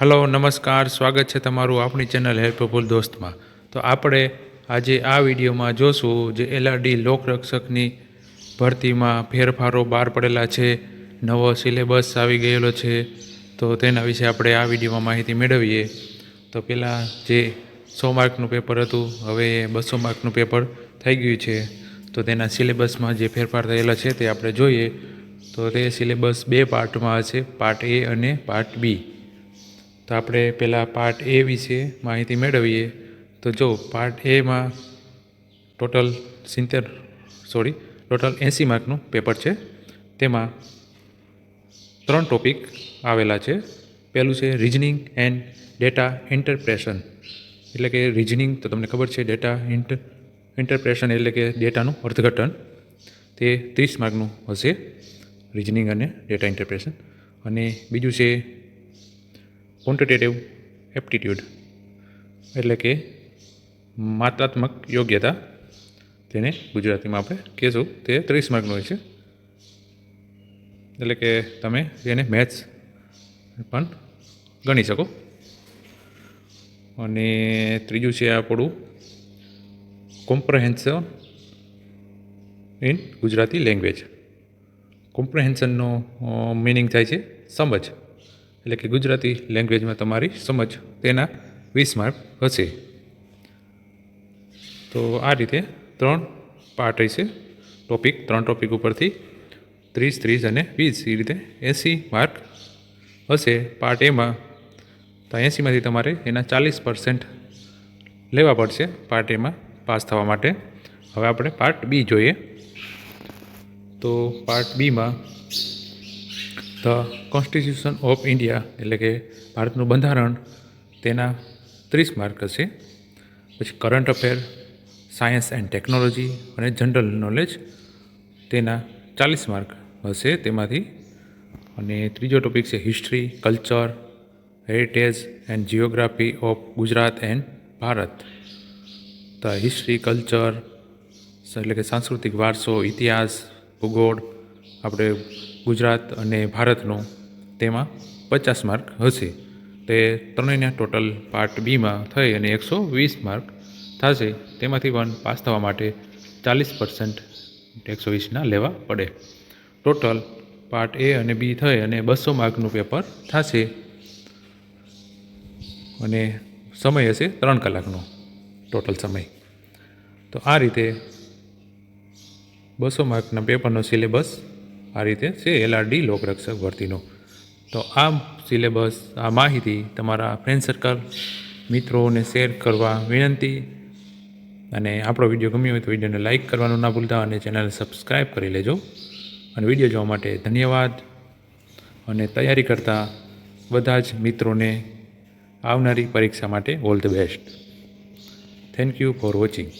Hello, નમસ્કાર, સ્વાગત છે તમારું આપણી ચેનલ હેલ્પફુલ દોસ્તમાં. તો આપણે આજે આ વિડીયોમાં જોશું જે એલઆરડી લોકરક્ષકની ભરતીમાં ફેરફારો બહાર પડેલા છે, નવો સિલેબસ આવી ગયેલો છે, તો તેના વિશે આપણે આ વિડીયોમાં માહિતી મેળવીએ. તો પહેલાં જે સો માર્કનું પેપર હતું, હવે બસો માર્કનું પેપર થઈ ગયું છે. તો તેના સિલેબસમાં જે ફેરફાર થયેલા છે તે આપણે જોઈએ. તો તે સિલેબસ બે પાર્ટમાં હશે, પાર્ટ એ અને પાર્ટ બી. તો આપણે પહેલાં પાર્ટ એ વિશે માહિતી મેળવીએ. તો જો પાર્ટ એમાં ટોટલ સિત્તેર, સોરી, ટોટલ એંસી માર્કનું પેપર છે. તેમાં ત્રણ ટોપિક આવેલા છે. પહેલું છે રિઝનિંગ એન્ડ ડેટા ઇન્ટરપ્રેશન એટલે કે રિઝનિંગ તો તમને ખબર છે ડેટા ઇન્ટર ઇન્ટરપ્રેશન એટલે કે ડેટાનું અર્થઘટન. તે ત્રીસ માર્કનું હશે. રિઝનિંગ અને ડેટા ઇન્ટરપ્રેશન અને બીજું છે ક્વોન્ટિટેટિવ એપ્ટિટ્યૂડ એટલે કે માત્રાત્મક યોગ્યતા. તેને ગુજરાતીમાં આપણે કહેશું તે ત્રીસ માર્કનું હોય છે. એટલે કે તમે એને મેથ્સ પણ ગણી શકો. અને ત્રીજું છે આપણું કોમ્પ્રહેન્શન ઇન ગુજરાતી લેંગ્વેજ કોમ્પ્રહેન્શનનો મિનિંગ થાય છે સમજ. એટલે કે ગુજરાતી લેંગ્વેજમાં તમારી સમજ તેના વીસ માર્ક હશે. તો આ રીતે ત્રણ પાર્ટ હશે ટોપિક ત્રણ ટોપિક ઉપરથી ત્રીસ ત્રીસ અને વીસ એ રીતે એંસી માર્ક હશે. પાર્ટ એમાં તો એંસીમાંથી તમારે એના ચાલીસ પર્સન્ટ લેવા પડશે. પાર્ટ એમાં પાસ થવા માટે. હવે આપણે પાર્ટ બી જોઈએ. તો પાર્ટ બીમાં ધ કોન્સ્ટિટ્યુશન ઓફ ઇન્ડિયા એટલે કે ભારતનું બંધારણ તેના ત્રીસ માર્ક હશે. પછી current affair, science and technology અને જનરલ નોલેજ તેના ચાલીસ માર્ક હશે તેમાંથી. અને ત્રીજો ટોપિક છે history, culture, heritage and geography of Gujarat and Bharat. તો હિસ્ટ્રી, કલ્ચર એટલે કે સાંસ્કૃતિક વારસો, ઇતિહાસ, ભૂગોળ આપણે ગુજરાત અને ભારતનો તેમાં પચાસ માર્ક હશે. તે ત્રણેયના ટોટલ પાર્ટ બીમાં થઈ અને એકસો વીસ માર્ક થશે. તેમાંથી પણ પાસ થવા માટે ચાલીસ પર્સન્ટ એકસો વીસના લેવા પડે. ટોટલ પાર્ટ એ અને બી થઈ અને બસો માર્કનું પેપર થશે. અને સમય હશે ત્રણ કલાકનો ટોટલ સમય. તો આ રીતે બસો માર્કના પેપરનો સિલેબસ આ રીતે છે એલઆરડી લોકરક્ષક ભરતીનો. તો આ સિલેબસ, આ માહિતી તમારા ફ્રેન્ડ સર્કલ મિત્રોને શેર કરવા વિનંતી. અને આપણો વીડિયો ગમ્યો હોય તો વિડીયોને લાઇક કરવાનું ના ભૂલતા અને ચેનલને સબસ્ક્રાઈબ કરી લેજો. અને વીડિયો જોવા માટે ધન્યવાદ. અને તૈયારી કરતા બધા જ મિત્રોને આવનારી પરીક્ષા માટે all the best thank you for watching